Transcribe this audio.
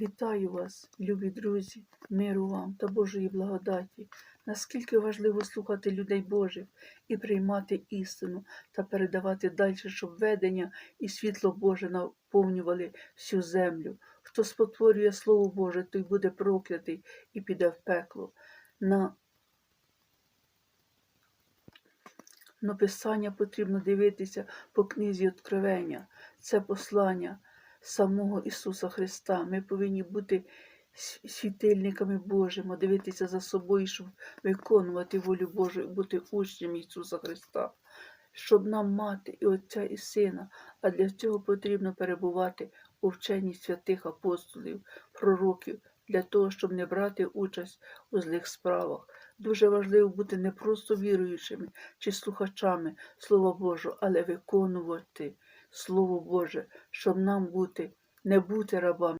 Вітаю вас, любі друзі, миру вам та Божої благодаті. Наскільки важливо слухати людей Божих і приймати істину та передавати далі, щоб ведення і світло Боже наповнювали всю землю. Хто спотворює Слово Боже, той буде проклятий і піде в пекло. На Но Писання потрібно дивитися по книзі Откровення. Це послання самого Ісуса Христа. Ми повинні бути світильниками Божими, дивитися за собою, щоб виконувати волю Божу і бути учнем Ісуса Христа. Щоб нам мати і Отця, і Сина, а для цього потрібно перебувати у вченні святих апостолів, пророків, для того, щоб не брати участь у злих справах. Дуже важливо бути не просто віруючими чи слухачами Слова Божого, але виконувати Слово Боже, щоб нам бути, не бути рабами.